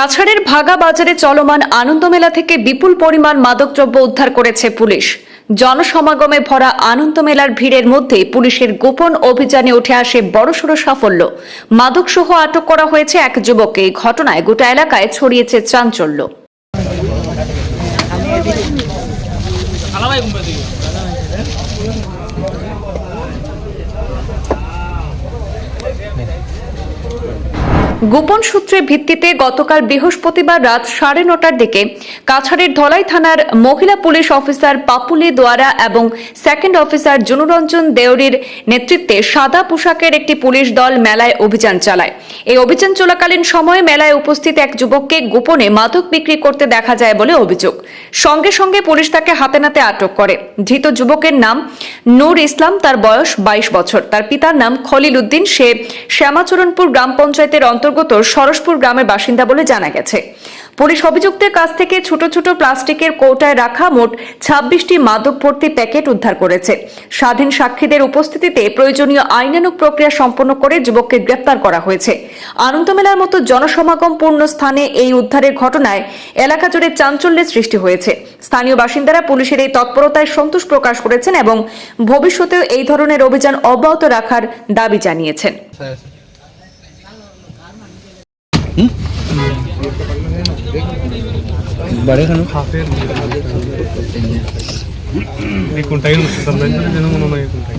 কাছাড়ের ভাগা বাজারে চলমান আনন্দমেলা থেকে বিপুল পরিমাণ মাদকদ্রব্য উদ্ধার করেছে পুলিশ। জনসমাগমে ভরা আনন্দমেলার ভিড়ের মধ্যে পুলিশের গোপন অভিযানে উঠে আসে বড়সড় সাফল্য। মাদকসহ আটক করা হয়েছে এক যুবককে। এই ঘটনায় গোটা এলাকায় ছড়িয়েছে চাঞ্চল্য। গোপন সূত্রের ভিত্তিতে গতকাল বৃহস্পতিবার রাত সাড়ে নটার দিকে কাছাড়ের ধলাই থানার মহিলা পুলিশ অফিসার পাপুলি দোয়ারা এবং সেকেন্ড অফিসার জনুরঞ্জন দেওরির নেতৃত্বে সাদা পোশাকের একটি পুলিশ দল মেলায় অভিযান চালায়। এই অভিযান চলাকালীন সময়ে মেলায় উপস্থিত এক যুবককে গোপনে মাদক বিক্রি করতে দেখা যায় বলে অভিযোগ। সঙ্গে সঙ্গে পুলিশ তাকে হাতে নাতে আটক করে। ধৃত যুবকের নাম নূর ইসলাম, তার বয়স বাইশ বছর। তার পিতার নাম খলিল উদ্দিন। সে শ্যামাচরণপুর গ্রাম পঞ্চায়েতের অন্তর্গত সরসপুর গ্রামের বাসিন্দা বলে জানা গেছে। পুলিশ অভিযুক্তের কাছ থেকে ছোট ছোট প্লাস্টিকের কৌটায় রাখা মোট ছাব্বিশটি মাদক ভর্তি প্যাকেট উদ্ধার করেছে। স্বাধীন সাক্ষীদের উপস্থিতিতে প্রয়োজনীয় আইনানুক প্রক্রিয়া সম্পন্ন করে যুবককে গ্রেপ্তার করা হয়েছে। আনন্দমেলার মতো জনসমাগমপূর্ণ স্থানে এই উদ্ধারের ঘটনায় এলাকা জুড়ে চাঞ্চল্যের সৃষ্টি হয়েছে। স্থানীয় বাসিন্দারা পুলিশের এই তৎপরতায় সন্তোষ প্রকাশ করেছেন এবং ভবিষ্যতেও এই ধরনের অভিযান অব্যাহত রাখার দাবি জানিয়েছেন। बड़े खानू నీకు ఉంటాయి సంబంధించిన జనం ఉన్నాయి ఉంటాయి